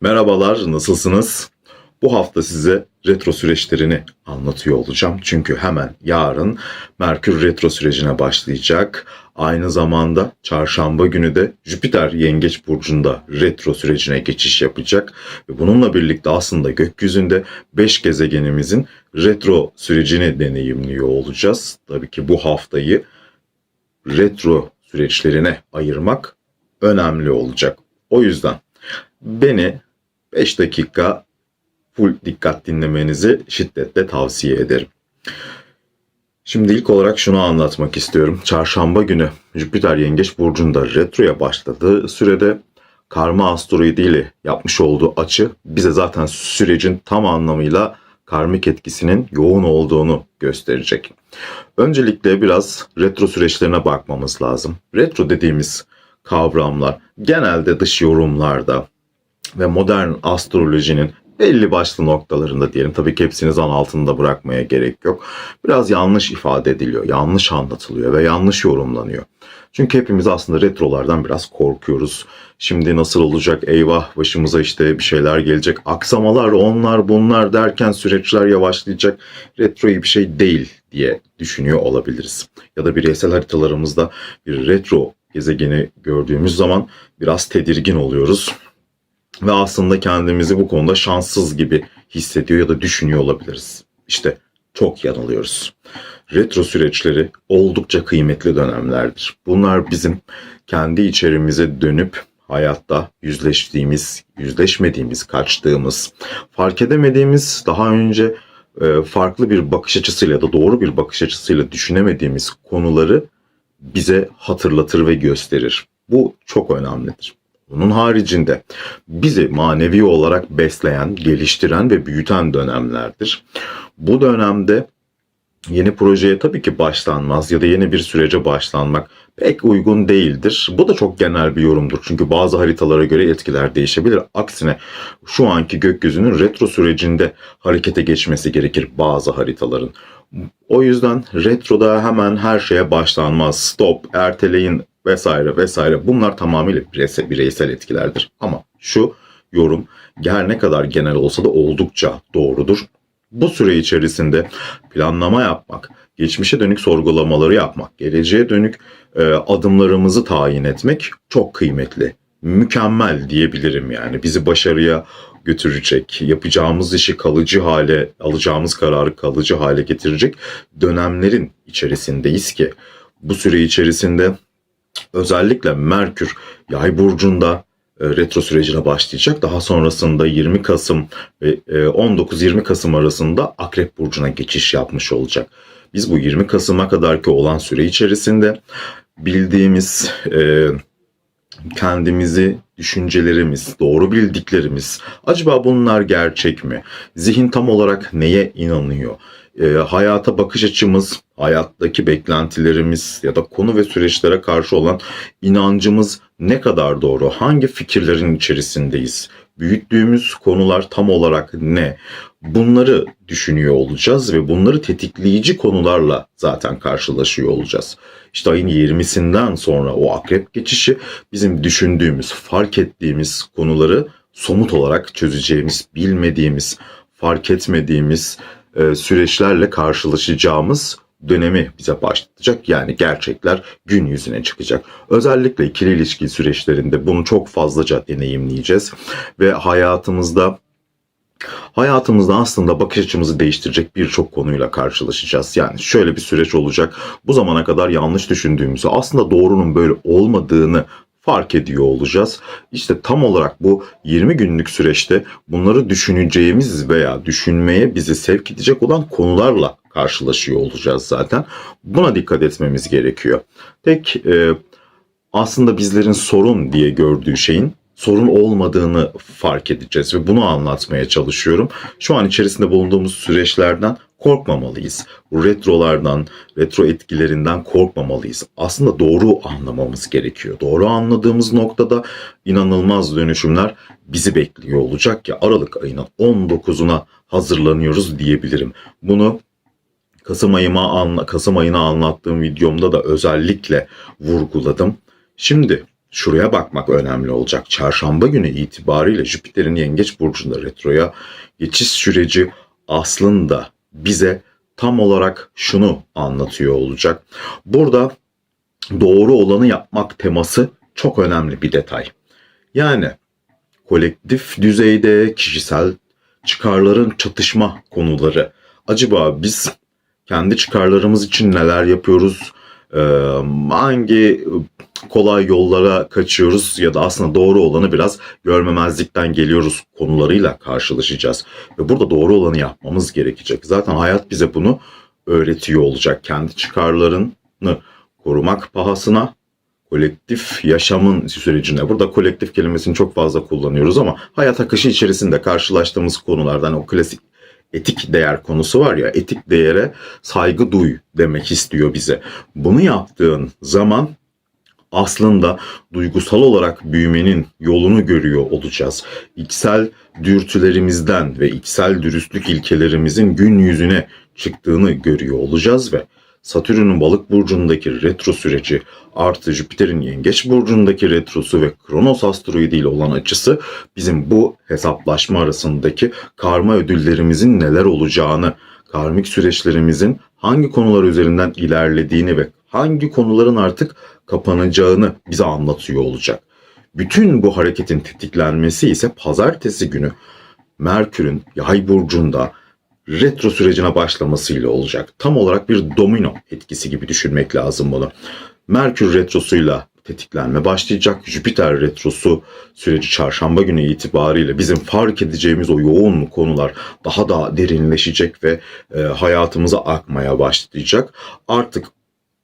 Merhabalar, nasılsınız? Bu hafta size retro süreçlerini anlatıyor olacağım. Çünkü hemen yarın Merkür retro sürecine başlayacak. Aynı zamanda çarşamba günü de Jüpiter Yengeç burcunda retro sürecine geçiş yapacak ve bununla birlikte aslında gökyüzünde 5 gezegenimizin retro sürecini deneyimliyor olacağız. Tabii ki bu haftayı retro süreçlerine ayırmak önemli olacak. O yüzden beni 5 dakika full dikkat dinlemenizi şiddetle tavsiye ederim. Şimdi ilk olarak şunu anlatmak istiyorum. Çarşamba günü Jüpiter Yengeç Burcu'nda retroya başladığı sürede karma asteroidi ile yapmış olduğu açı bize zaten sürecin tam anlamıyla karmik etkisinin yoğun olduğunu gösterecek. Öncelikle biraz retro süreçlerine bakmamız lazım. Retro dediğimiz kavramlar genelde dış yorumlarda ve modern astrolojinin belli başlı noktalarında diyelim. Tabii ki hepsini zan altında bırakmaya gerek yok. Biraz yanlış ifade ediliyor, yanlış anlatılıyor ve yanlış yorumlanıyor. Çünkü hepimiz aslında retrolardan biraz korkuyoruz. Şimdi nasıl olacak eyvah başımıza işte bir şeyler gelecek. Aksamalar onlar bunlar derken süreçler yavaşlayacak. Retro iyi bir şey değil diye düşünüyor olabiliriz. Ya da bireysel haritalarımızda bir retro gezegeni gördüğümüz zaman biraz tedirgin oluyoruz ve aslında kendimizi bu konuda şanssız gibi hissediyor ya da düşünüyor olabiliriz. İşte çok yanılıyoruz. Retro süreçleri oldukça kıymetli dönemlerdir. Bunlar bizim kendi içerimize dönüp hayatta yüzleştiğimiz, yüzleşmediğimiz, kaçtığımız, fark edemediğimiz, daha önce e, farklı bir bakış açısıyla da doğru bir bakış açısıyla düşünemediğimiz konuları bize hatırlatır ve gösterir. Bu çok önemlidir. Bunun haricinde bizi manevi olarak besleyen, geliştiren ve büyüten dönemlerdir. Bu dönemde yeni projeye tabii ki başlanmaz ya da yeni bir sürece başlanmak pek uygun değildir. Bu da çok genel bir yorumdur. Çünkü bazı haritalara göre etkiler değişebilir. Aksine şu anki gökyüzünün retro sürecinde harekete geçmesi gerekir bazı haritaların. O yüzden retroda hemen her şeye başlanmaz. Stop, erteleyin vesaire vesaire bunlar tamamıyla bireysel, bireysel etkilerdir. Ama şu yorum her ne kadar genel olsa da oldukça doğrudur. Bu süre içerisinde planlama yapmak, geçmişe dönük sorgulamaları yapmak, geleceğe dönük e, adımlarımızı tayin etmek çok kıymetli. Mükemmel diyebilirim yani. Bizi başarıya götürecek, yapacağımız işi kalıcı hale, alacağımız kararı kalıcı hale getirecek dönemlerin içerisindeyiz ki bu süre içerisinde özellikle Merkür Yay burcunda e, retro sürecine başlayacak. Daha sonrasında 20 Kasım ve e, 19-20 Kasım arasında Akrep burcuna geçiş yapmış olacak. Biz bu 20 Kasım'a kadarki olan süre içerisinde bildiğimiz e, kendimizi, düşüncelerimiz, doğru bildiklerimiz, acaba bunlar gerçek mi? Zihin tam olarak neye inanıyor? E, hayata bakış açımız, hayattaki beklentilerimiz ya da konu ve süreçlere karşı olan inancımız ne kadar doğru? Hangi fikirlerin içerisindeyiz? Büyüttüğümüz konular tam olarak ne? Bunları düşünüyor olacağız ve bunları tetikleyici konularla zaten karşılaşıyor olacağız. İşte ayın 20'sinden sonra o akrep geçişi bizim düşündüğümüz, fark ettiğimiz konuları somut olarak çözeceğimiz, bilmediğimiz, fark etmediğimiz e, süreçlerle karşılaşacağımız dönemi bize başlatacak. Yani gerçekler gün yüzüne çıkacak. Özellikle ikili ilişki süreçlerinde bunu çok fazlaca deneyimleyeceğiz ve hayatımızda hayatımızda aslında bakış açımızı değiştirecek birçok konuyla karşılaşacağız. Yani şöyle bir süreç olacak. Bu zamana kadar yanlış düşündüğümüzü, aslında doğrunun böyle olmadığını fark ediyor olacağız. İşte tam olarak bu 20 günlük süreçte bunları düşüneceğimiz veya düşünmeye bizi sevk edecek olan konularla karşılaşıyor olacağız zaten. Buna dikkat etmemiz gerekiyor. Tek e, aslında bizlerin sorun diye gördüğü şeyin sorun olmadığını fark edeceğiz ve bunu anlatmaya çalışıyorum. Şu an içerisinde bulunduğumuz süreçlerden korkmamalıyız. Bu retrolardan, retro etkilerinden korkmamalıyız. Aslında doğru anlamamız gerekiyor. Doğru anladığımız noktada inanılmaz dönüşümler bizi bekliyor olacak ki Aralık ayının 19'una hazırlanıyoruz diyebilirim. Bunu Kasım ayıma anla, Kasım ayına anlattığım videomda da özellikle vurguladım. Şimdi şuraya bakmak önemli olacak. Çarşamba günü itibariyle Jüpiter'in Yengeç burcunda retroya geçiş süreci aslında bize tam olarak şunu anlatıyor olacak. Burada doğru olanı yapmak teması çok önemli bir detay. Yani kolektif düzeyde kişisel çıkarların çatışma konuları. Acaba biz kendi çıkarlarımız için neler yapıyoruz? Ee, hangi kolay yollara kaçıyoruz ya da aslında doğru olanı biraz görmemezlikten geliyoruz konularıyla karşılaşacağız. Ve burada doğru olanı yapmamız gerekecek. Zaten hayat bize bunu öğretiyor olacak. Kendi çıkarlarını korumak pahasına kolektif yaşamın sürecinde. Burada kolektif kelimesini çok fazla kullanıyoruz ama hayat akışı içerisinde karşılaştığımız konulardan o klasik etik değer konusu var ya etik değere saygı duy demek istiyor bize. Bunu yaptığın zaman aslında duygusal olarak büyümenin yolunu görüyor olacağız. İçsel dürtülerimizden ve içsel dürüstlük ilkelerimizin gün yüzüne çıktığını görüyor olacağız ve Satürn'ün balık burcundaki retro süreci artı Jüpiter'in yengeç burcundaki retrosu ve Kronos asteroidi ile olan açısı bizim bu hesaplaşma arasındaki karma ödüllerimizin neler olacağını, karmik süreçlerimizin hangi konular üzerinden ilerlediğini ve hangi konuların artık kapanacağını bize anlatıyor olacak. Bütün bu hareketin tetiklenmesi ise pazartesi günü Merkür'ün yay burcunda retro sürecine başlamasıyla olacak. Tam olarak bir domino etkisi gibi düşünmek lazım bunu. Merkür retrosuyla tetiklenme başlayacak. Jüpiter retrosu süreci çarşamba günü itibariyle bizim fark edeceğimiz o yoğun konular daha da derinleşecek ve e, hayatımıza akmaya başlayacak. Artık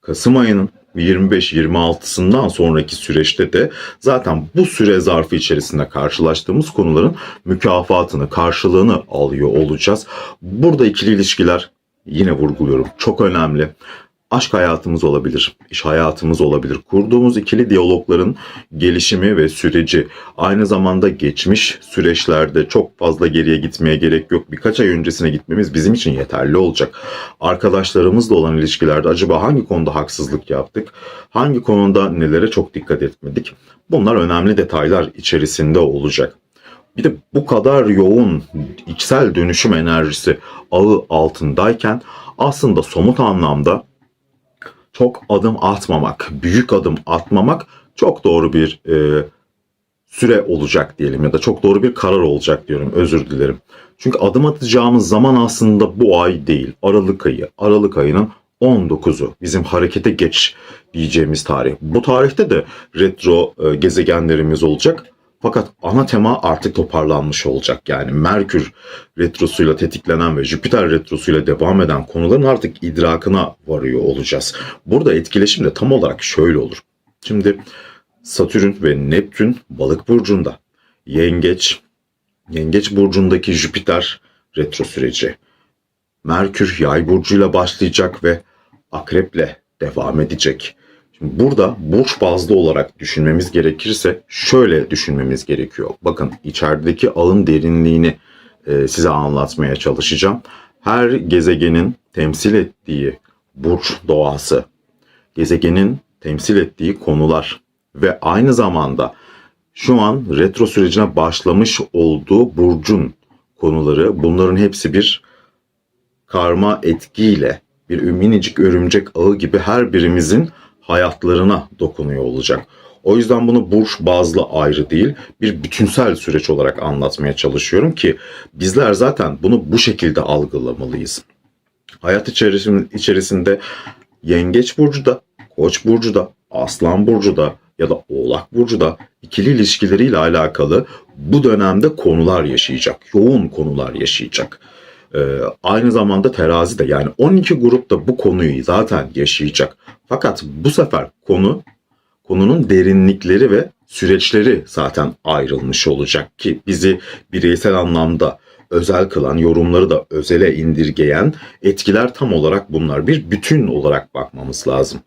Kasım ayının 25-26'sından sonraki süreçte de zaten bu süre zarfı içerisinde karşılaştığımız konuların mükafatını, karşılığını alıyor olacağız. Burada ikili ilişkiler yine vurguluyorum çok önemli. Aşk hayatımız olabilir, iş hayatımız olabilir. Kurduğumuz ikili diyalogların gelişimi ve süreci aynı zamanda geçmiş süreçlerde çok fazla geriye gitmeye gerek yok. Birkaç ay öncesine gitmemiz bizim için yeterli olacak. Arkadaşlarımızla olan ilişkilerde acaba hangi konuda haksızlık yaptık? Hangi konuda nelere çok dikkat etmedik? Bunlar önemli detaylar içerisinde olacak. Bir de bu kadar yoğun içsel dönüşüm enerjisi ağı altındayken aslında somut anlamda çok adım atmamak, büyük adım atmamak çok doğru bir e, süre olacak diyelim ya da çok doğru bir karar olacak diyorum özür dilerim. Çünkü adım atacağımız zaman aslında bu ay değil Aralık ayı. Aralık ayının 19'u bizim harekete geç diyeceğimiz tarih. Bu tarihte de retro e, gezegenlerimiz olacak. Fakat ana tema artık toparlanmış olacak. Yani Merkür retrosuyla tetiklenen ve Jüpiter retrosuyla devam eden konuların artık idrakına varıyor olacağız. Burada etkileşim de tam olarak şöyle olur. Şimdi Satürn ve Neptün balık burcunda. Yengeç, Yengeç burcundaki Jüpiter retro süreci. Merkür yay burcuyla başlayacak ve akreple devam edecek. Burada burç bazlı olarak düşünmemiz gerekirse şöyle düşünmemiz gerekiyor. Bakın içerideki ağın derinliğini e, size anlatmaya çalışacağım. Her gezegenin temsil ettiği burç doğası, gezegenin temsil ettiği konular ve aynı zamanda şu an retro sürecine başlamış olduğu burcun konuları bunların hepsi bir karma etkiyle bir minicik örümcek ağı gibi her birimizin hayatlarına dokunuyor olacak. O yüzden bunu burç bazlı ayrı değil bir bütünsel süreç olarak anlatmaya çalışıyorum ki bizler zaten bunu bu şekilde algılamalıyız. Hayat içerisinde yengeç burcu da, koç burcu da, aslan burcu da ya da oğlak burcu da ikili ilişkileriyle alakalı bu dönemde konular yaşayacak. Yoğun konular yaşayacak. Ee, aynı zamanda terazi de yani 12 grup da bu konuyu zaten yaşayacak. Fakat bu sefer konu konunun derinlikleri ve süreçleri zaten ayrılmış olacak ki bizi bireysel anlamda özel kılan, yorumları da özele indirgeyen etkiler tam olarak bunlar. Bir bütün olarak bakmamız lazım.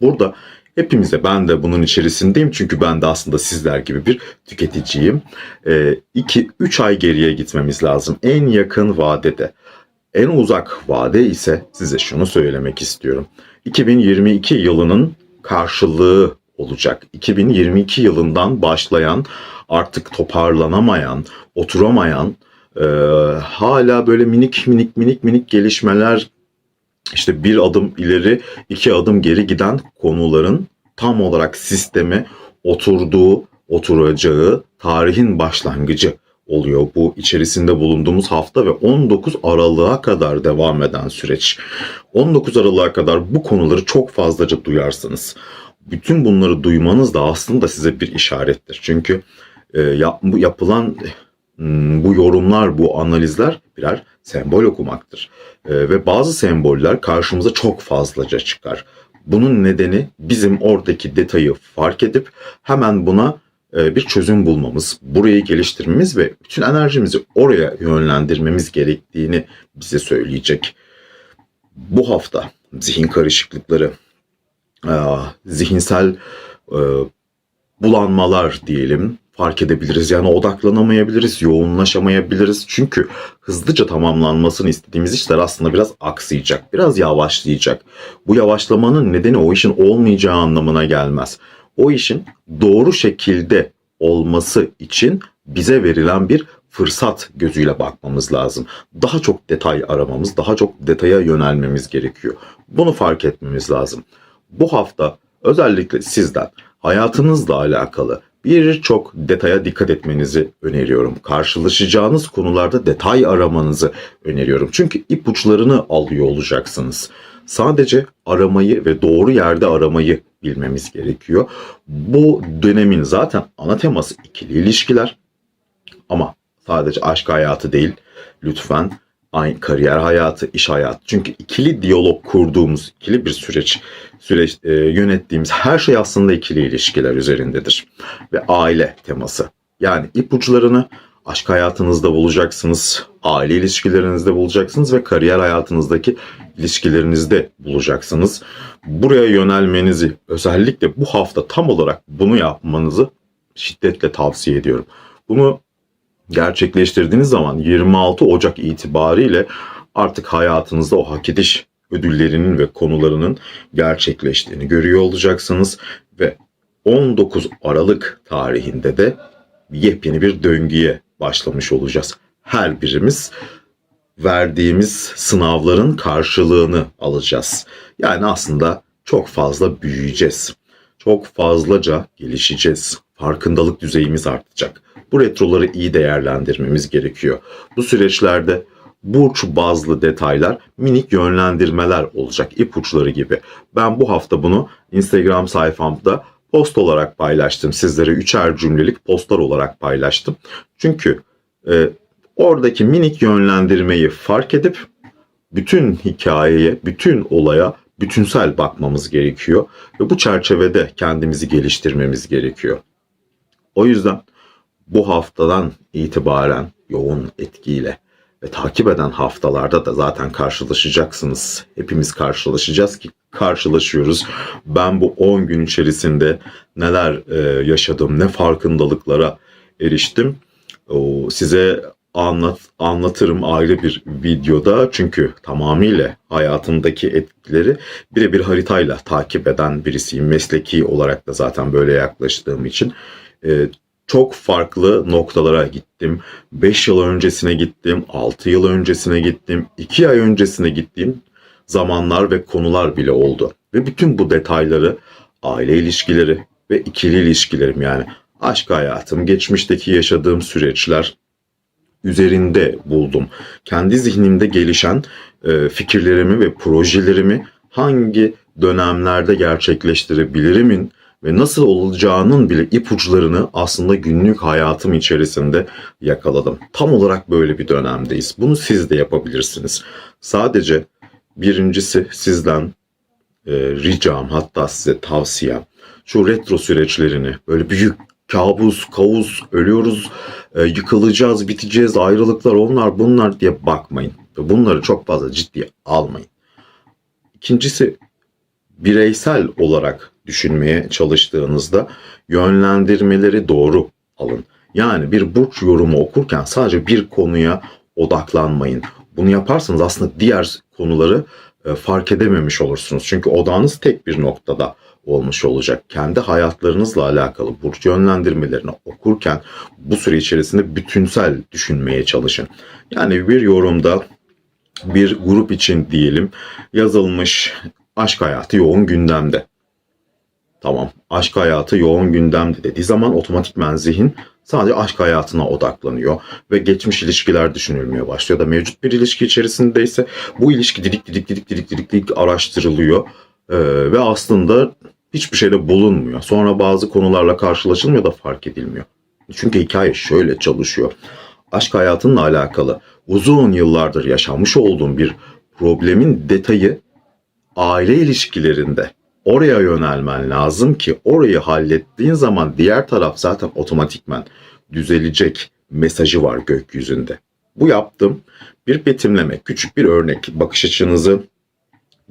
Burada hepimize ben de bunun içerisindeyim çünkü ben de aslında sizler gibi bir tüketiciyim. 2-3 ay geriye gitmemiz lazım en yakın vadede. En uzak vade ise size şunu söylemek istiyorum. 2022 yılının karşılığı olacak. 2022 yılından başlayan artık toparlanamayan, oturamayan, e, hala böyle minik minik minik minik gelişmeler işte bir adım ileri iki adım geri giden konuların tam olarak sisteme oturduğu, oturacağı tarihin başlangıcı oluyor bu içerisinde bulunduğumuz hafta ve 19 Aralık'a kadar devam eden süreç. 19 Aralık'a kadar bu konuları çok fazlaca duyarsınız. Bütün bunları duymanız da aslında size bir işarettir. Çünkü e, yap, yapılan bu yorumlar, bu analizler birer sembol okumaktır. E, ve bazı semboller karşımıza çok fazlaca çıkar. Bunun nedeni bizim oradaki detayı fark edip hemen buna e, bir çözüm bulmamız, burayı geliştirmemiz ve bütün enerjimizi oraya yönlendirmemiz gerektiğini bize söyleyecek. Bu hafta zihin karışıklıkları, e, zihinsel e, bulanmalar diyelim fark edebiliriz. Yani odaklanamayabiliriz, yoğunlaşamayabiliriz. Çünkü hızlıca tamamlanmasını istediğimiz işler aslında biraz aksayacak, biraz yavaşlayacak. Bu yavaşlamanın nedeni o işin olmayacağı anlamına gelmez. O işin doğru şekilde olması için bize verilen bir fırsat gözüyle bakmamız lazım. Daha çok detay aramamız, daha çok detaya yönelmemiz gerekiyor. Bunu fark etmemiz lazım. Bu hafta özellikle sizden hayatınızla alakalı birçok detaya dikkat etmenizi öneriyorum. Karşılaşacağınız konularda detay aramanızı öneriyorum. Çünkü ipuçlarını alıyor olacaksınız. Sadece aramayı ve doğru yerde aramayı bilmemiz gerekiyor. Bu dönemin zaten ana teması ikili ilişkiler. Ama sadece aşk hayatı değil. Lütfen aynı kariyer hayatı, iş hayatı. Çünkü ikili diyalog kurduğumuz, ikili bir süreç süreç e, yönettiğimiz her şey aslında ikili ilişkiler üzerindedir. Ve aile teması. Yani ipuçlarını aşk hayatınızda bulacaksınız, aile ilişkilerinizde bulacaksınız ve kariyer hayatınızdaki ilişkilerinizde bulacaksınız. Buraya yönelmenizi özellikle bu hafta tam olarak bunu yapmanızı şiddetle tavsiye ediyorum. Bunu gerçekleştirdiğiniz zaman 26 Ocak itibariyle artık hayatınızda o hak ediş ödüllerinin ve konularının gerçekleştiğini görüyor olacaksınız ve 19 Aralık tarihinde de yepyeni bir döngüye başlamış olacağız. Her birimiz verdiğimiz sınavların karşılığını alacağız. Yani aslında çok fazla büyüyeceğiz. Çok fazlaca gelişeceğiz. Farkındalık düzeyimiz artacak. Bu retroları iyi değerlendirmemiz gerekiyor. Bu süreçlerde burç bazlı detaylar, minik yönlendirmeler olacak ipuçları gibi. Ben bu hafta bunu Instagram sayfamda post olarak paylaştım. Sizlere üçer cümlelik postlar olarak paylaştım. Çünkü e, oradaki minik yönlendirmeyi fark edip bütün hikayeye, bütün olaya bütünsel bakmamız gerekiyor ve bu çerçevede kendimizi geliştirmemiz gerekiyor. O yüzden bu haftadan itibaren yoğun etkiyle ve takip eden haftalarda da zaten karşılaşacaksınız. Hepimiz karşılaşacağız ki karşılaşıyoruz. Ben bu 10 gün içerisinde neler e, yaşadım, ne farkındalıklara eriştim. O, size anlat anlatırım ayrı bir videoda çünkü tamamıyla hayatımdaki etkileri birebir haritayla takip eden birisiyim. Mesleki olarak da zaten böyle yaklaştığım için e, çok farklı noktalara gittim. 5 yıl öncesine gittim, 6 yıl öncesine gittim, 2 ay öncesine gittiğim zamanlar ve konular bile oldu. Ve bütün bu detayları aile ilişkileri ve ikili ilişkilerim yani aşk hayatım, geçmişteki yaşadığım süreçler üzerinde buldum. Kendi zihnimde gelişen e, fikirlerimi ve projelerimi hangi dönemlerde gerçekleştirebilirimin ve nasıl olacağının bile ipuçlarını aslında günlük hayatım içerisinde yakaladım. Tam olarak böyle bir dönemdeyiz. Bunu siz de yapabilirsiniz. Sadece birincisi sizden e, ricam hatta size tavsiyem şu retro süreçlerini böyle büyük kabus, kaos, ölüyoruz, e, yıkılacağız, biteceğiz, ayrılıklar onlar bunlar diye bakmayın. Bunları çok fazla ciddiye almayın. İkincisi bireysel olarak düşünmeye çalıştığınızda yönlendirmeleri doğru alın. Yani bir burç yorumu okurken sadece bir konuya odaklanmayın. Bunu yaparsanız aslında diğer konuları e, fark edememiş olursunuz. Çünkü odağınız tek bir noktada olmuş olacak. Kendi hayatlarınızla alakalı burç yönlendirmelerini okurken bu süre içerisinde bütünsel düşünmeye çalışın. Yani bir yorumda bir grup için diyelim yazılmış aşk hayatı yoğun gündemde. Tamam aşk hayatı yoğun gündemde dediği zaman otomatikmen zihin sadece aşk hayatına odaklanıyor ve geçmiş ilişkiler düşünülmeye başlıyor da mevcut bir ilişki içerisindeyse bu ilişki didik didik didik didik didik, didik araştırılıyor Ee, ve aslında hiçbir şeyde bulunmuyor. Sonra bazı konularla karşılaşılmıyor da fark edilmiyor. Çünkü hikaye şöyle çalışıyor. Aşk hayatınla alakalı uzun yıllardır yaşanmış olduğun bir problemin detayı aile ilişkilerinde oraya yönelmen lazım ki orayı hallettiğin zaman diğer taraf zaten otomatikmen düzelecek mesajı var gökyüzünde. Bu yaptım bir betimleme, küçük bir örnek, bakış açınızı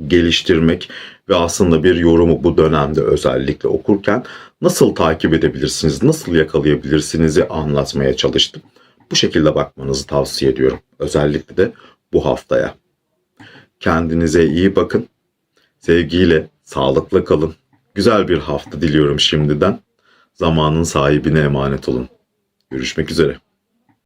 geliştirmek ve aslında bir yorumu bu dönemde özellikle okurken nasıl takip edebilirsiniz, nasıl yakalayabilirsiniz'i anlatmaya çalıştım. Bu şekilde bakmanızı tavsiye ediyorum. Özellikle de bu haftaya. Kendinize iyi bakın. Sevgiyle, sağlıkla kalın. Güzel bir hafta diliyorum şimdiden. Zamanın sahibine emanet olun. Görüşmek üzere.